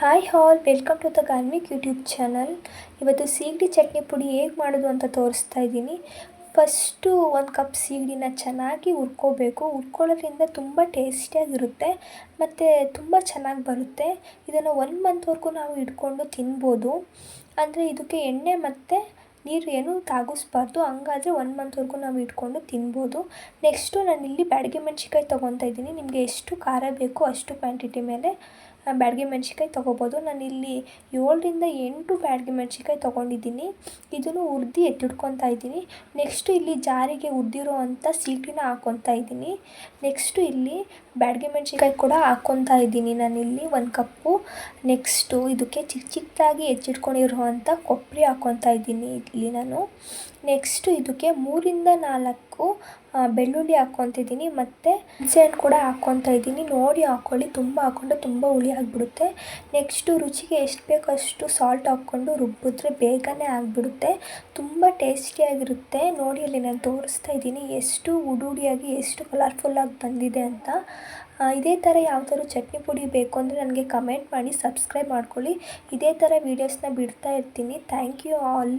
Hi all welcome to the ಗಾರ್ಮಿಕ್ YouTube channel ಇವತ್ತು ಸೀಗಡಿ ಚಟ್ನಿ ಪುಡಿ ಹೇಗೆ ಮಾಡೋದು ಅಂತ ತೋರಿಸ್ತಾ ಇದ್ದೀನಿ. ಫಸ್ಟು ಒಂದು ಕಪ್ ಸೀಗಡಿನ ಚೆನ್ನಾಗಿ ಹುರ್ಕೋಬೇಕು. ಹುರ್ಕೊಳ್ಳೋದ್ರಿಂದ ತುಂಬ ಟೇಸ್ಟಿಯಾಗಿರುತ್ತೆ ಮತ್ತು ತುಂಬ ಚೆನ್ನಾಗಿ ಬರುತ್ತೆ. ಇದನ್ನು ಒನ್ ಮಂತ್ವರೆಗೂ ನಾವು ಇಟ್ಕೊಂಡು ತಿನ್ಬೋದು. ಅಂದರೆ ಇದಕ್ಕೆ ಎಣ್ಣೆ ಮತ್ತು ನೀರು ಏನು ತಾಗಿಸ್ಬಾರ್ದು. ಹಂಗಾದರೆ ಒನ್ ಮಂತ್ವರೆಗೂ ನಾವು ಇಟ್ಕೊಂಡು ತಿನ್ಬೋದು. ನೆಕ್ಸ್ಟು ಇಲ್ಲಿ ಬ್ಯಾಡಿಗೆ ಮೆಣ್ಸಿನ್ಕಾಯಿ ತೊಗೊತಾ ಇದ್ದೀನಿ. ನಿಮಗೆ ಎಷ್ಟು ಖಾರ ಬೇಕೋ ಅಷ್ಟು ಕ್ವಾಂಟಿಟಿ ಮೇಲೆ ಬ್ಯಾಡಗೆ ಮೆಣ್ಸಿನ್ಕಾಯಿ ತೊಗೋಬೋದು. ನಾನಿಲ್ಲಿ ಏಳರಿಂದ ಎಂಟು ಬ್ಯಾಡ್ಗೆ ಮೆಣ್ಸಿನ್ಕಾಯಿ ತೊಗೊಂಡಿದ್ದೀನಿ. ಇದನ್ನು ಹುರ್ದು ಎತ್ತಿಟ್ಕೊತಾ ಇದ್ದೀನಿ. ನೆಕ್ಸ್ಟು ಇಲ್ಲಿ ಜಾರಿಗೆ ಹುರ್ದಿರೋ ಸೀಟಿನ ಹಾಕ್ಕೊತಾ ಇದ್ದೀನಿ. ನೆಕ್ಸ್ಟು ಇಲ್ಲಿ ಬ್ಯಾಡ್ಗೆ ಮೆಣ್ಸಿನ್ಕಾಯಿ ಕೂಡ ಹಾಕ್ಕೊತಾ ಇದ್ದೀನಿ ನಾನಿಲ್ಲಿ ಒಂದು ಕಪ್ಪು. ನೆಕ್ಸ್ಟು ಇದಕ್ಕೆ ಚಿಕ್ಕ ಚಿಕ್ಕದಾಗಿ ಹೆಚ್ಚಿಟ್ಕೊಂಡಿರುವಂಥ ಕೊಬ್ಬರಿ ಹಾಕ್ಕೊತಾ ಇದ್ದೀನಿ ಇಲ್ಲಿ ನಾನು. ನೆಕ್ಸ್ಟು ಇದಕ್ಕೆ ಮೂರಿಂದ ನಾಲ್ಕು ಬೆಳ್ಳುಳ್ಳಿ ಹಾಕ್ಕೊತಿದ್ದೀನಿ ಮತ್ತು ಹುಣಸೆಹಣ್ಣು ಕೂಡ ಹಾಕ್ಕೊತಾ ಇದ್ದೀನಿ. ನೋಡಿ ಹಾಕ್ಕೊಳ್ಳಿ ತುಂಬ ಹಾಕ್ಕೊಂಡ್ರೆ ತುಂಬ ಹುಳಿ ಆಗಿಬಿಡುತ್ತೆ ನೆಕ್ಸ್ಟು ರುಚಿಗೆ ಎಷ್ಟು ಬೇಕೋ ಅಷ್ಟು ಸಾಲ್ಟ್ ಹಾಕ್ಕೊಂಡು ರುಬ್ಬಿದ್ರೆ ಬೇಗನೆ ಆಗಿಬಿಡುತ್ತೆ. ತುಂಬ ಟೇಸ್ಟಿಯಾಗಿರುತ್ತೆ ನೋಡಿ ಅಲ್ಲಿ ನಾನು ತೋರಿಸ್ತಾ ಇದ್ದೀನಿ ಎಷ್ಟು ಉಡುಡಿಯಾಗಿ, ಎಷ್ಟು ಕಲರ್ಫುಲ್ಲಾಗಿ ಬಂದಿದೆ ಅಂತ. ಇದೇ ಥರ ಯಾವ್ದಾದ್ರು ಚಟ್ನಿ ಪುಡಿ ಬೇಕು ಅಂದರೆ ನನಗೆ ಕಮೆಂಟ್ ಮಾಡಿ ಸಬ್ಸ್ಕ್ರೈಬ್ ಮಾಡ್ಕೊಳ್ಳಿ. ಇದೇ ಥರ ವೀಡಿಯೋಸ್ನ ಬಿಡ್ತಾ ಇರ್ತೀನಿ. Thank you all